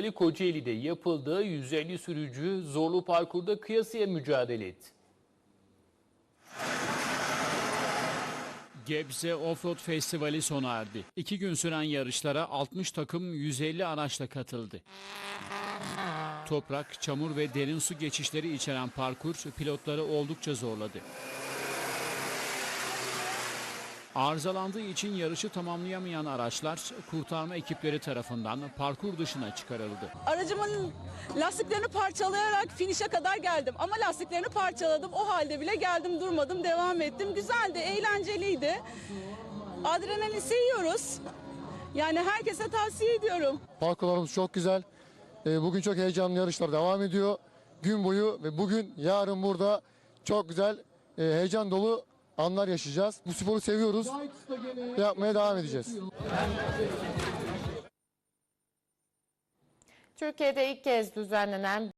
Festivali Kocaeli'de yapıldı. 150 sürücü zorlu parkurda kıyasıya mücadele etti. Gebze Offroad Festivali sona erdi. İki gün süren yarışlara 60 takım 150 araçla katıldı. Toprak, çamur ve derin su geçişleri içeren parkur pilotları oldukça zorladı. Arızalandığı için yarışı tamamlayamayan araçlar kurtarma ekipleri tarafından parkur dışına çıkarıldı. Aracımın lastiklerini parçalayarak finişe kadar geldim. Ama lastiklerini parçaladım. O halde bile geldim durmadım devam ettim. Güzeldi, eğlenceliydi. Adrenalin seviyoruz. Yani herkese tavsiye ediyorum. Parkurlarımız çok güzel. Ee, Bugün çok heyecanlı yarışlar devam ediyor. Gün boyu ve bugün yarın burada çok güzel e, heyecan dolu anlar yaşayacağız. Bu sporu seviyoruz. ve Yapmaya devam edeceğiz. Türkiye'de ilk kez düzenlenen